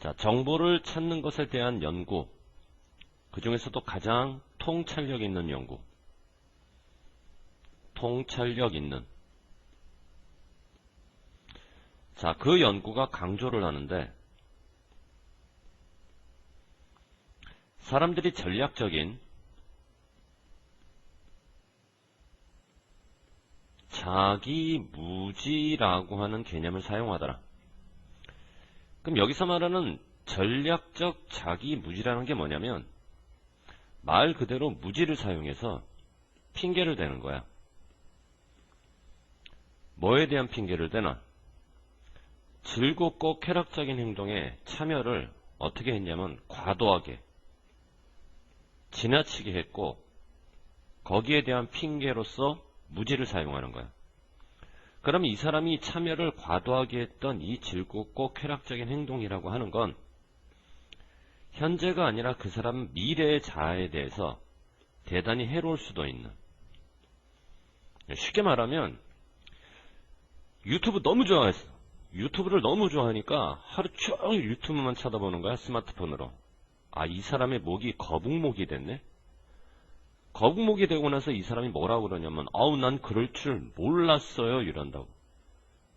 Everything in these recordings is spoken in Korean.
자, 정보를 찾는 것에 대한 연구. 그 중에서도 가장 통찰력 있는 연구. 통찰력 있는. 자, 그 연구가 강조를 하는데, 사람들이 전략적인 자기 무지라고 하는 개념을 사용하더라. 그럼 여기서 말하는 전략적 자기 무지라는 게 뭐냐면 말 그대로 무지를 사용해서 핑계를 대는 거야. 뭐에 대한 핑계를 대나? 즐겁고 쾌락적인 행동에 참여를 어떻게 했냐면 과도하게 지나치게 했고 거기에 대한 핑계로서 무지를 사용하는 거야. 그럼 이 사람이 참여를 과도하게 했던 이 즐겁고 쾌락적인 행동이라고 하는 건 현재가 아니라 그 사람 미래의 자아에 대해서 대단히 해로울 수도 있는 쉽게 말하면 유튜브 너무 좋아했어. 유튜브를 너무 좋아하니까 하루 종일 유튜브만 쳐다보는 거야 스마트폰으로. 아 이 사람의 목이 거북목이 됐네. 거북목이 되고 나서 이 사람이 뭐라고 그러냐면 아우 난 그럴 줄 몰랐어요 이런다고.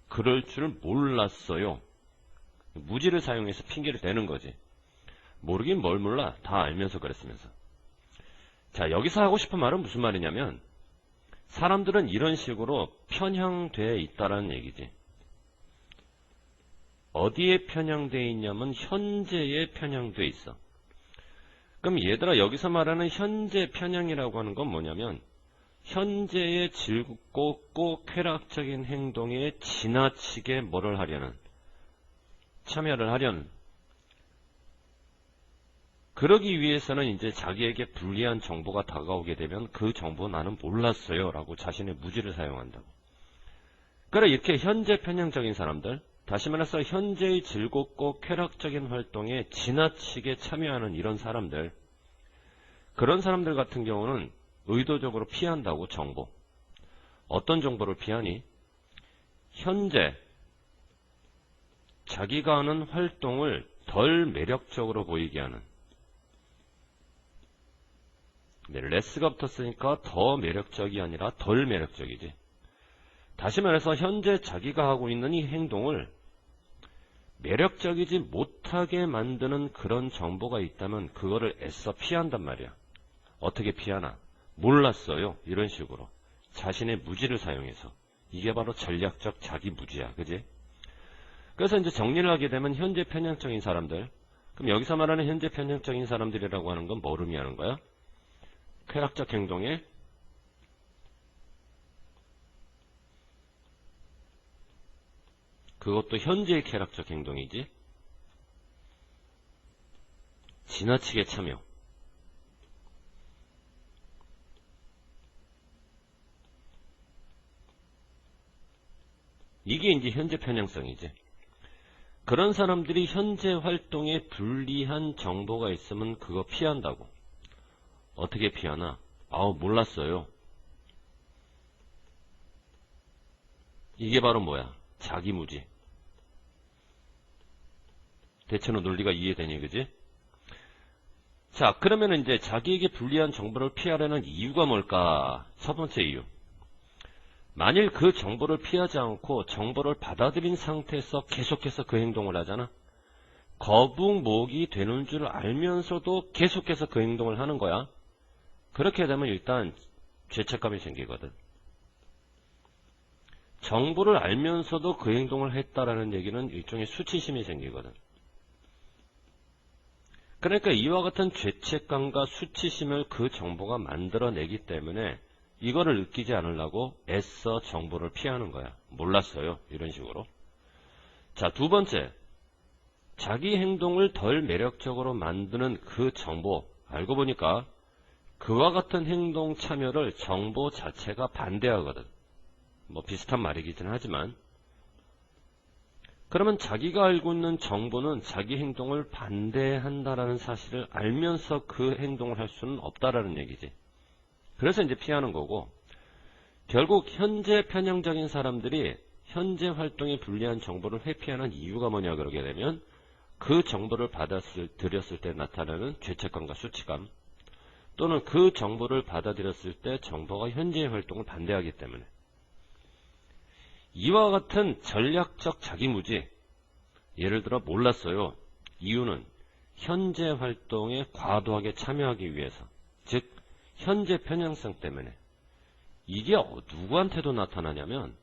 그럴 줄 몰랐어요. 무지를 사용해서 핑계를 대는 거지. 모르긴 뭘 몰라. 다 알면서 그랬으면서. 자 여기서 하고 싶은 말은 무슨 말이냐면 사람들은 이런 식으로 편향되어 있다라는 얘기지. 어디에 편향되어 있냐면 현재에 편향되어 있어 그럼 얘들아 여기서 말하는 현재 편향이라고 하는 건 뭐냐면 현재의 즐겁고 꼭 쾌락적인 행동에 지나치게 뭐를 하려는 참여를 하려는. 그러기 위해서는 이제 자기에게 불리한 정보가 다가오게 되면 그 정보 나는 몰랐어요 라고 자신의 무지를 사용한다고. 그래 이렇게 현재 편향적인 사람들 다시 말해서 현재의 즐겁고 쾌락적인 활동에 지나치게 참여하는 이런 사람들 그런 사람들 같은 경우는 의도적으로 피한다고 정보 어떤 정보를 피하니? 현재 자기가 하는 활동을 덜 매력적으로 보이게 하는 네, 레스가 붙었으니까 더 매력적이 아니라 덜 매력적이지 다시 말해서 현재 자기가 하고 있는 이 행동을 매력적이지 못하게 만드는 그런 정보가 있다면 그거를 애써 피한단 말이야. 어떻게 피하나? 몰랐어요. 이런 식으로. 자신의 무지를 사용해서. 이게 바로 전략적 자기 무지야. 그지? 그래서 이제 정리를 하게 되면 현재 편향적인 사람들. 그럼 여기서 말하는 현재 편향적인 사람들이라고 하는 건 뭐를 의미하는 거야? 쾌락적 행동에 그것도 현재의 쾌락적 행동이지. 지나치게 참여. 이게 이제 현재 편향성이지. 그런 사람들이 현재 활동에 불리한 정보가 있으면 그거 피한다고. 어떻게 피하나? 아우 몰랐어요. 이게 바로 뭐야? 자기무지. 대체로 논리가 이해되니, 그지? 자, 그러면 이제 자기에게 불리한 정보를 피하려는 이유가 뭘까? 첫 번째 이유. 만일 그 정보를 피하지 않고 정보를 받아들인 상태에서 계속해서 그 행동을 하잖아. 거북목이 되는 줄 알면서도 계속해서 그 행동을 하는 거야. 그렇게 되면 일단 죄책감이 생기거든. 정보를 알면서도 그 행동을 했다라는 얘기는 일종의 수치심이 생기거든. 그러니까 이와 같은 죄책감과 수치심을 그 정보가 만들어내기 때문에 이거를 느끼지 않으려고 애써 정보를 피하는 거야. 몰랐어요. 이런 식으로. 자, 두 번째. 자기 행동을 덜 매력적으로 만드는 그 정보. 알고 보니까 그와 같은 행동 참여를 정보 자체가 반대하거든. 뭐 비슷한 말이긴 하지만 그러면 자기가 알고 있는 정보는 자기 행동을 반대한다라는 사실을 알면서 그 행동을 할 수는 없다라는 얘기지. 그래서 이제 피하는 거고 결국 현재 편향적인 사람들이 현재 활동에 불리한 정보를 회피하는 이유가 뭐냐 그러게 되면 그 정보를 받았을, 들였을 때 나타나는 죄책감과 수치감, 또는 그 정보를 받아들였을 때 정보가 현재의 활동을 반대하기 때문에 이와 같은 전략적 자기무지 예를 들어 몰랐어요. 이유는 현재 활동에 과도하게 참여하기 위해서 즉 현재 편향성 때문에 이게 어- 누구한테도 나타나냐면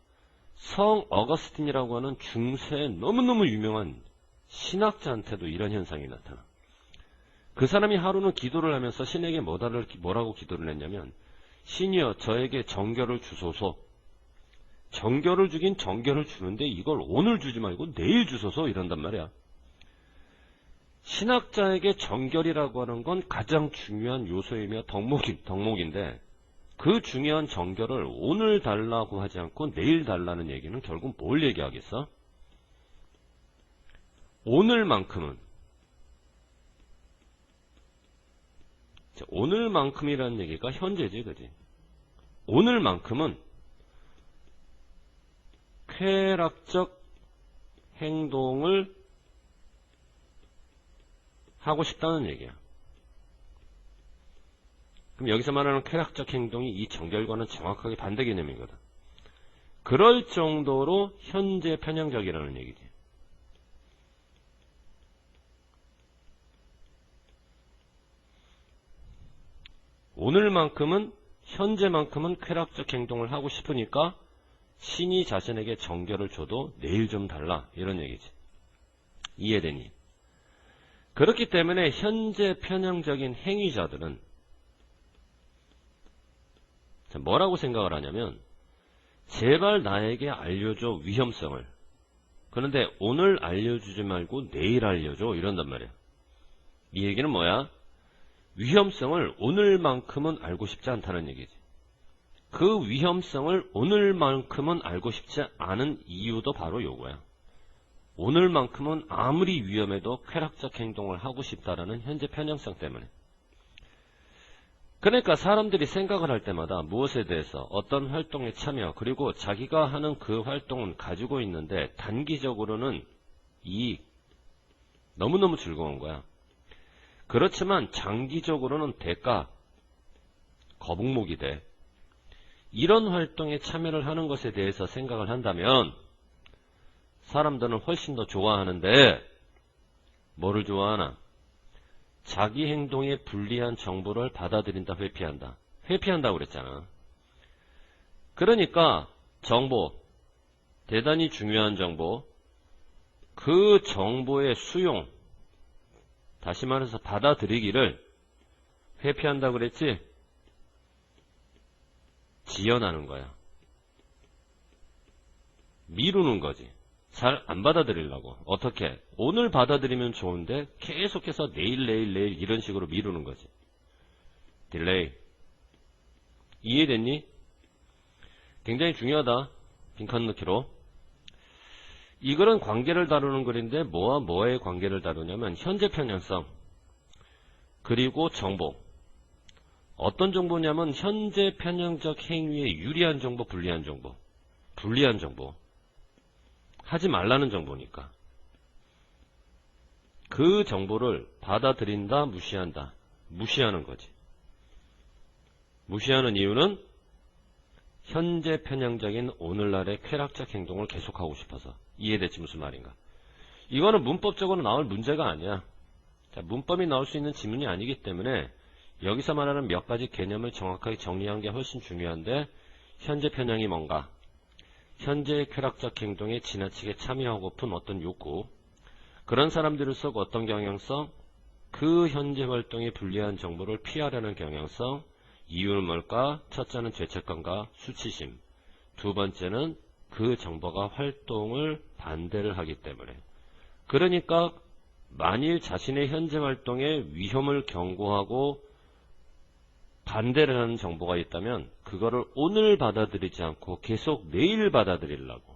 성 어거스틴이라고 하는 중세에 너무너무 유명한 신학자한테도 이런 현상이 나타나. 그 사람이 하루는 기도를 하면서 신에게 뭐라고 기도를 했냐면 신이여 저에게 정결을 주소서 정결을 주긴 정결을 주는데 이걸 오늘 주지 말고 내일 주소서 이런단 말이야. 신학자에게 정결이라고 하는 건 가장 중요한 요소이며 덕목이, 덕목인데 그 중요한 정결을 오늘 달라고 하지 않고 내일 달라는 얘기는 결국 뭘 얘기하겠어? 오늘만큼은 자, 오늘만큼이라는 얘기가 현재지, 그지? 오늘만큼은 쾌락적 행동을 하고 싶다는 얘기야. 그럼 여기서 말하는 쾌락적 행동이 이 정결과는 정확하게 반대 개념이거든. 그럴 정도로 현재 편향적이라는 얘기지. 오늘만큼은 현재만큼은 쾌락적 행동을 하고 싶으니까 신이 자신에게 정결을 줘도 내일 좀 달라 이런 얘기지. 이해되니? 그렇기 때문에 현재 편향적인 행위자들은 자, 뭐라고 생각을 하냐면 제발 나에게 알려줘 위험성을 그런데 오늘 알려주지 말고 내일 알려줘 이런단 말이야. 이 얘기는 뭐야? 위험성을 오늘만큼은 알고 싶지 않다는 얘기지. 그 위험성을 오늘만큼은 알고 싶지 않은 이유도 바로 요거야. 오늘만큼은 아무리 위험해도 쾌락적 행동을 하고 싶다라는 현재 편향성 때문에. 그러니까 사람들이 생각을 할 때마다 무엇에 대해서 어떤 활동에 참여 그리고 자기가 하는 그 활동은 가지고 있는데 단기적으로는 이익 너무너무 즐거운 거야. 그렇지만 장기적으로는 대가 거북목이 돼. 이런 활동에 참여를 하는 것에 대해서 생각을 한다면 사람들은 훨씬 더 좋아하는데 뭐를 좋아하나? 자기 행동에 불리한 정보를 받아들인다, 회피한다. 회피한다고 그랬잖아. 그러니까 정보, 대단히 중요한 정보, 그 정보의 수용, 다시 말해서 받아들이기를 회피한다고 그랬지? 지연하는 거야. 미루는 거지. 잘 안 받아들이려고. 어떻게? 오늘 받아들이면 좋은데 계속해서 내일 내일 내일 이런 식으로 미루는 거지. 딜레이. 이해됐니? 굉장히 중요하다. 빈칸 넣기로. 이거는 관계를 다루는 글인데 뭐와 뭐의 관계를 다루냐면 현재 편향성 그리고 정보 어떤 정보냐면 현재 편향적 행위에 유리한 정보, 불리한 정보 불리한 정보 하지 말라는 정보니까. 그 정보를 받아들인다, 무시한다 무시하는 거지. 무시하는 이유는 현재 편향적인 오늘날의 쾌락적 행동을 계속하고 싶어서. 이해됐지 무슨 말인가. 이거는 문법적으로 나올 문제가 아니야. 자, 문법이 나올 수 있는 지문이 아니기 때문에 여기서 말하는 몇 가지 개념을 정확하게 정리한 게 훨씬 중요한데 현재 편향이 뭔가 현재의 쾌락적 행동에 지나치게 참여하고픈 어떤 욕구 그런 사람들을 속 어떤 경향성 그 현재 활동에 불리한 정보를 피하려는 경향성 이유는 뭘까? 첫째는 죄책감과 수치심. 두 번째는 그 정보가 활동을 반대를 하기 때문에. 그러니까 만일 자신의 현재 활동에 위험을 경고하고 반대를 하는 정보가 있다면 그거를 오늘 받아들이지 않고 계속 내일 받아들이려고.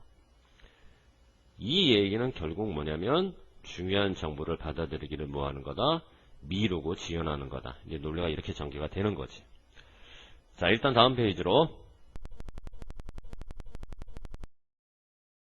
이 얘기는 결국 뭐냐면 중요한 정보를 받아들이기를 뭐하는 거다? 미루고 지연하는 거다. 이제 논리가 이렇게 전개가 되는 거지. 자 일단 다음 페이지로